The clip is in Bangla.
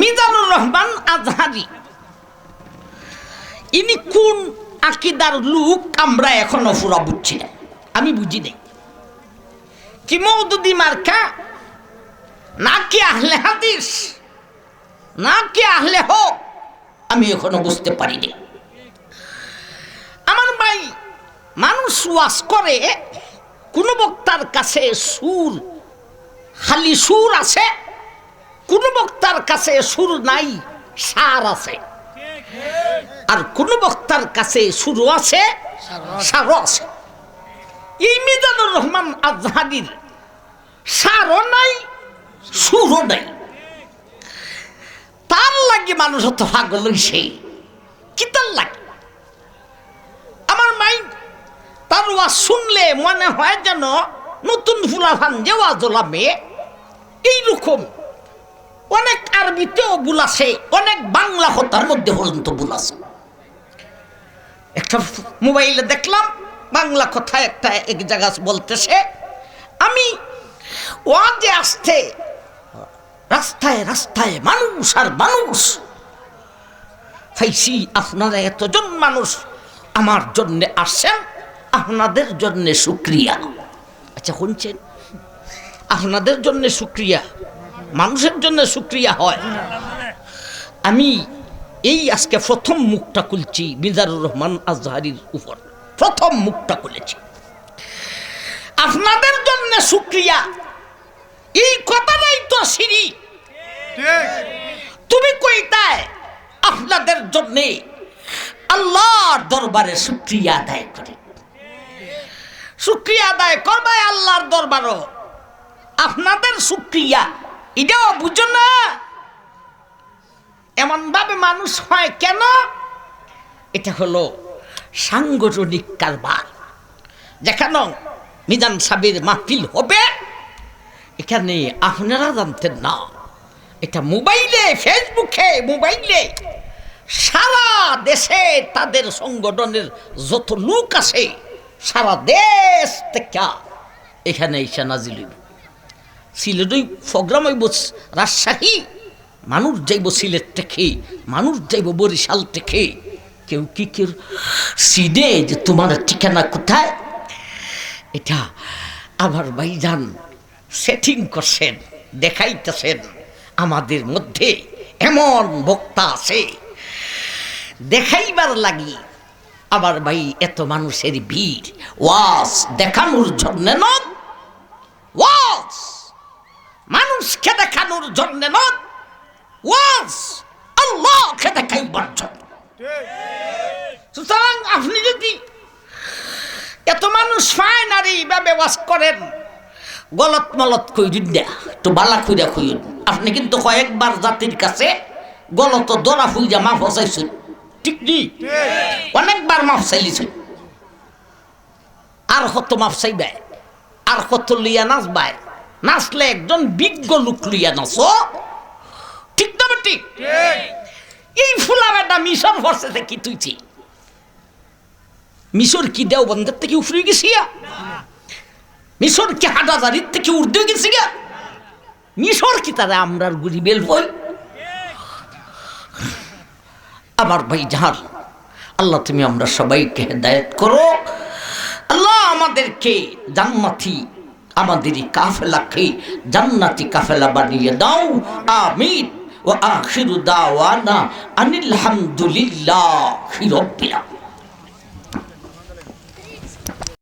মিজানুর রহমান আজহারি। ইনি কোন আকিদার লোক আমরা এখনও পুরা বুঝছি না। আমি বুঝি নাই। কি মৌদুদি মার্কা? না কি আহলে হাদিস? না কি আহলে হোক? আমি এখনও বুঝতে পারিনি আমার ভাই মানুষ ওয়াজ করে, কোন বক্তার কাছে সুর, খালি সুর আছে। কোন বক্তার কাছে সুর নাই, সার আছে। আর কোন বক্তার কাছে সুর আছে, সারও আছে। এই মিজানুর রহমান আজহারির সারও নাই, সুরও নাই। তার লাগে মানুষ তো পাগল হইছে কি তার লাগে? আমার মাইন্ড তার ওয়াজ শুনলে মনে হয় যেন নতুন ফুলাফান যে ওয়াজ ওলামে, এইরকম। অনেক আরবিতেও বুলাছে অনেক বাংলা কথার মধ্যে পর্যন্ত বুলাছে একটা মোবাইলে দেখলাম, বাংলা কথা একটা এক জায়গা বলতেছে, আমি ওয়াজে আসতে রাস্তায় রাস্তায় মানুষ আর মানুষ ফাইসি আপনারা এতজন মানুষ আমার জন্য আসছেন, আপনাদের জন্য শুক্রিয়া। আচ্ছা শুনছেন? আপনাদের জন্য শুক্রিয়া। মানুষের জন্য শুক্রিয়া হয়। আমি এই আজকে প্রথম মুখটা খুলছি মিজারুর রহমান আজহারির উপর। প্রথম মুখটা খুলেছি। আপনাদের জন্য শুক্রিয়া এই কথাটাই তো সিঁড়ি। তুমি কইতায় আপনাদের জন্য আল্লাহর দরবারে শুক্রিয়া আদায় করে। শুক্রিয়া আদায় করবাই আল্লাহর দরবারও। আপনাদের শুক্রিয়া এটাও বুঝো না। এমন ভাবে মানুষ হয় কেন? এটা হলো সাংগঠনিক কারবার। যেখানে মিজান সাবির মাহফিল হবে, এখানে আপনারা জানতেন না। এটা মোবাইলে, ফেসবুকে, মোবাইলে সারা দেশে তাদের সংগঠনের যত লোক আছে, সারা দেশ থেকে এখানে এসে নাজিল সিলেটই প্রোগ্রাম হইব রাজশাহী। মানুষ যাইব সিলেট থেকে, মানুষ যাইব বরিশাল থেকে। কেউ কি কেউ সিদে যে তোমার ঠিকানা কোথায়? এটা আমার ভাইজান সেটিং করছেন, দেখাইতেছেন। আমাদের মধ্যে এমন বক্তা আছে। দেখাইবার লাগি আমার ভাই এত মানুষের ভিড় ওয়াস দেখানোর জন্য নয় ওয়াজ মানুষকে দেখানোর জন্য আল্লাহকে দেখাইবার সুতরাং আপনি যদি এত মানুষ ফাইন আর এইভাবে ওয়াজ করেন, গলত মলত কইরিন না, একটু বালা খুঁজা খুঁজুন আপনি কিন্তু কয়েকবার জাতির কাছে গলত দরা ফুইজা মাফ চাইছেন। ঠিক নি অনেকবার মাফ চাইলিছেন। আর কত মাফ চাইবে? আর কত লইয়া নাচবাই নাচলে একজন বিজ্ঞ লোক লইয়া নাচ। ঠিক না ঠিক। এই বেটা মিশর ফর্সেতে কি তুইছি মিশর কি দেও বন্ধের থেকে উফরে গেছি মিশর কি হাটাজারির থেকে উর্দে গেছি গা? মিশর কি তারা আমরার গুড়ি বেল বই? আমার ভাই জাহান আল্লাহ তুমি আমরা সবাইকে হেদায়ত করো। আল্লাহ আমাদেরকে জান্নাতি আমাদেরই কাফেলাকে জান্নাতি কাফেলা বানিয়ে দাও। আমিন। ও আখিরু দাওয়ানা আনিল হামদুলিল্লাহ